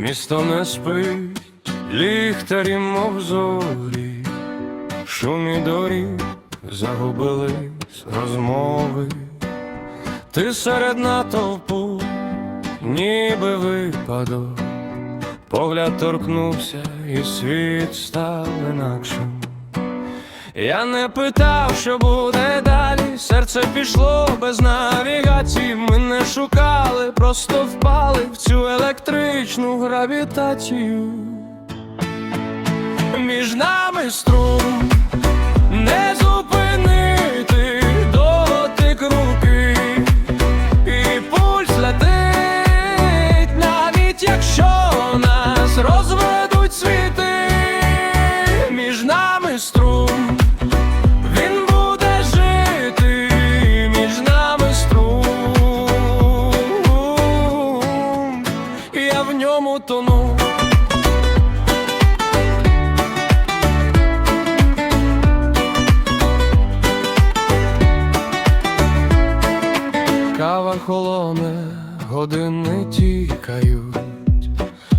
Місто не спить, ліхтарі, мов зорі, шумі доріг загубились розмови. Ти серед натовпу, ніби випадок, погляд торкнувся, і світ став інакшим. Я не питав, що буде далі. Серце пішло без навігації. Ми не шукали, просто впали в цю електричну гравітацію. Між нами струм холоне, години тікають,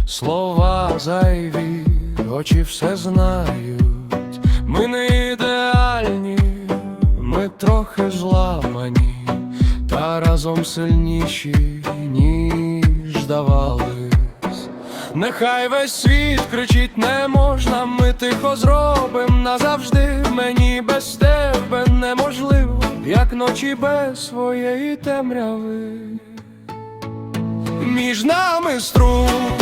слова зайві, очі все знають. Ми не ідеальні, ми трохи зламані, та разом сильніші, ніж здавались. Нехай весь світ кричить не можна, ми тихо зробим назавжди. Мені ночі без своєї темряви. Між нами струм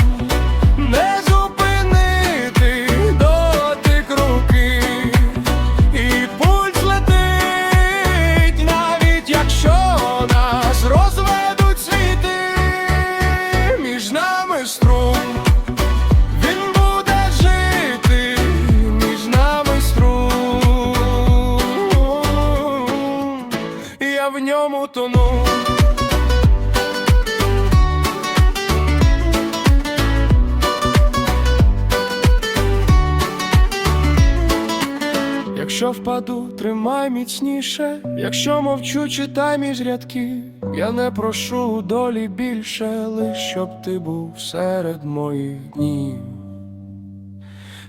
в ньому тону. Якщо впаду, тримай міцніше, якщо мовчу, читай між рядків. Я не прошу долі більше, лиш щоб ти був серед моїх днів.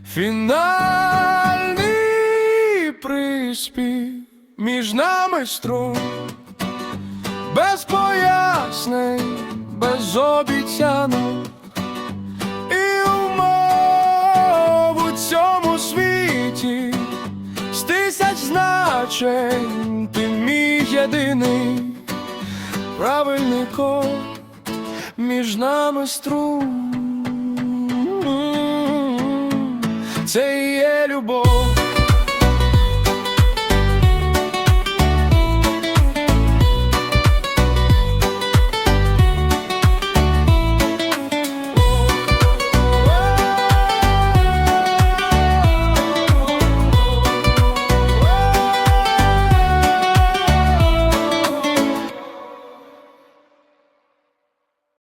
Фінальний приспів між нами струм, без пояснень, без обіцянок і умов у цьому світі з тисяч значень ти мій єдиний правильний код між нами струм. Це є любов.